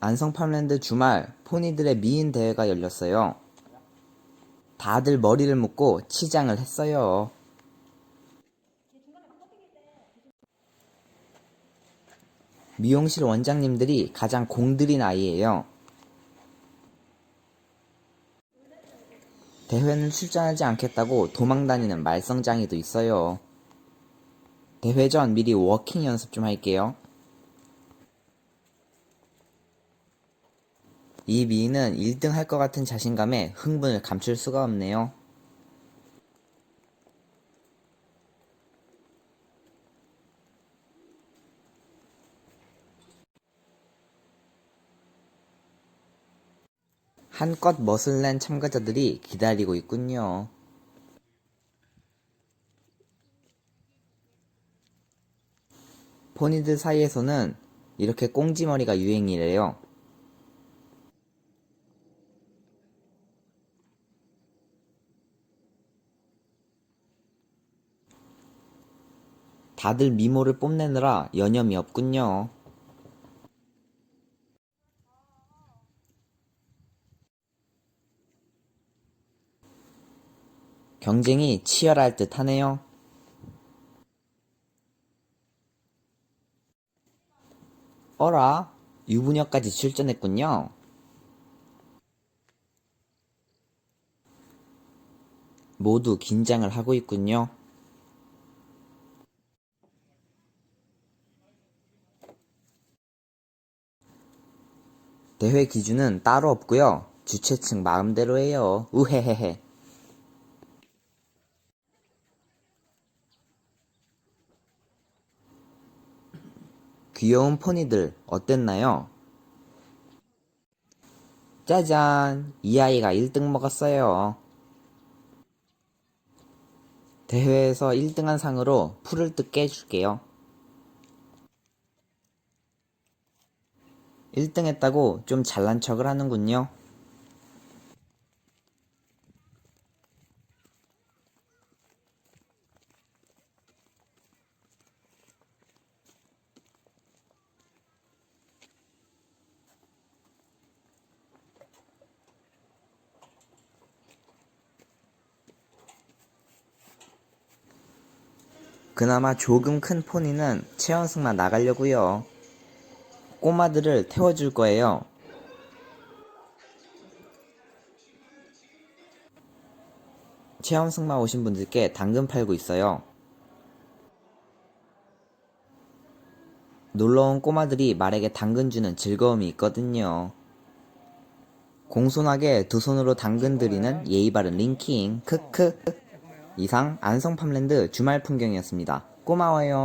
안성 팜랜드 주말 포니들의 미인 대회가 열렸어요. 다들 머리를 묶고 치장을 했어요. 미용실 원장님들이 가장 공들인 아이예요. 대회는 출전하지 않겠다고 도망다니는 말썽장이도 있어요. 대회 전 미리 워킹 연습 좀 할게요. 이 미인은 1등 할 것 같은 자신감에 흥분을 감출 수가 없네요. 한껏 멋을 낸 참가자들이 기다리고 있군요. 포니들 사이에서는 이렇게 꽁지머리가 유행이래요. 다들 미모를 뽐내느라 여념이 없군요. 경쟁이 치열할 듯 하네요. 어라, 유부녀까지 출전했군요. 모두 긴장을 하고 있군요. 대회 기준은 따로 없고요. 주최 측 마음대로 해요. 우헤헤헤. 귀여운 포니들 어땠나요? 짜잔! 이 아이가 1등 먹었어요. 대회에서 1등한 상으로 풀을 뜯게 해줄게요. 1등 했다고 좀 잘난 척을 하는군요. 그나마 조금 큰 포니는 체험승만 나가려고요. 꼬마들을 태워줄 거예요. 체험 승마 오신 분들께 당근 팔고 있어요. 놀러온 꼬마들이 말에게 당근 주는 즐거움이 있거든요. 공손하게 두 손으로 당근 드리는 예의 바른 링킹 크크 이상 안성팜랜드 주말 풍경이었습니다. 고마워요.